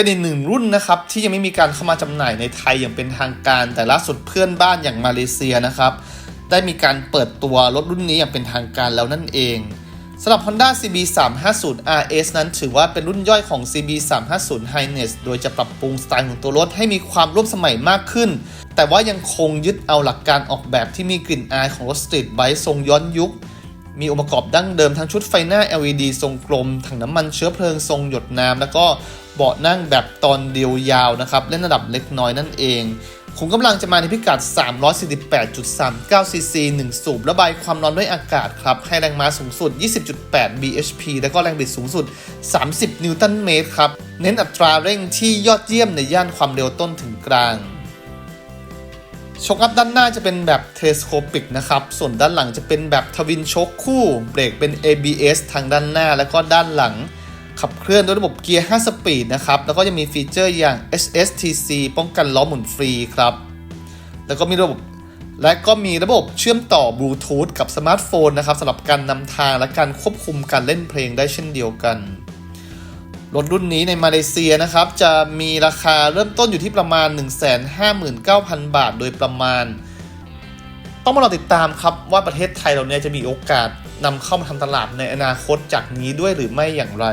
เป็นอีกหนึ่งรุ่นนะครับที่ยังไม่มีการเข้ามาจำหน่ายในไทยอย่างเป็นทางการ แต่ล่าสุดเพื่อนบ้านอย่างมาเลเซียนะครับได้มีการเปิดตัวรถรุ่นนี้อย่างเป็นทางการแล้วนั่นเองสำหรับ Honda CB 350 RS นั้นถือว่าเป็นรุ่นย่อยของ CB 350 Highness โดยจะปรับปรุงสไตล์ของตัวรถให้มีความร่วมสมัยมากขึ้น แต่ว่ายังคงยึดเอาหลักการออกแบบที่มีกลิ่นอายของรถสตรีทไบค์ทรงย้อนยุค มีองค์ประกอบดั้งเดิมทั้งชุดไฟหน้า LED ทรงกลม ถังน้ำมันเชื้อเพลิงทรงหยดน้ำ แล้วก็ เบาะนั่งแบบตอนเดียวยาวนะครับเล่นระดับเล็กน้อยนั่นเองขุมกำลังจะมาในพิกัด 348.39 cc 1 สูบ ระบายความร้อนด้วยอากาศครับ ให้แรงม้าสูงสุด 20.8 bhp แล้วก็แรงบิดสูงสุด 30 นิวตันเมตรครับ เน้นอัตราเร่งที่ยอดเยี่ยมในย่านความเร็วต้นถึงกลางชกอัพด้านหน้าจะเป็นแบบเทสโคปิกนะครับ ส่วนด้านหลังจะเป็นแบบทวินชกคู่ เบรกเป็น ABS ทางด้านหน้าแล้วก็ด้านหลัง ขับเคลื่อนด้วยระบบเกียร์ 5 สปีดนะครับ แล้วก็ยังมีฟีเจอร์อย่าง SSTC ป้องกันล้อหมุนฟรีครับ แล้วก็มีระบบ และก็มีระบบเชื่อมต่อบลูทูธกับสมาร์ทโฟนนะครับสำหรับการนำทางและการควบคุมการเล่นเพลงได้เช่นเดียวกัน รถรุ่นนี้ในมาเลเซียนะครับ จะมีราคาเริ่มต้นอยู่ที่ประมาณ 159,000 บาทโดยประมาณ ต้องมารอติดตามครับว่าประเทศไทยเราเนี่ยจะมีโอกาสนำเข้ามาทำตลาดในอนาคตจากนี้ด้วยหรือไม่อย่างไร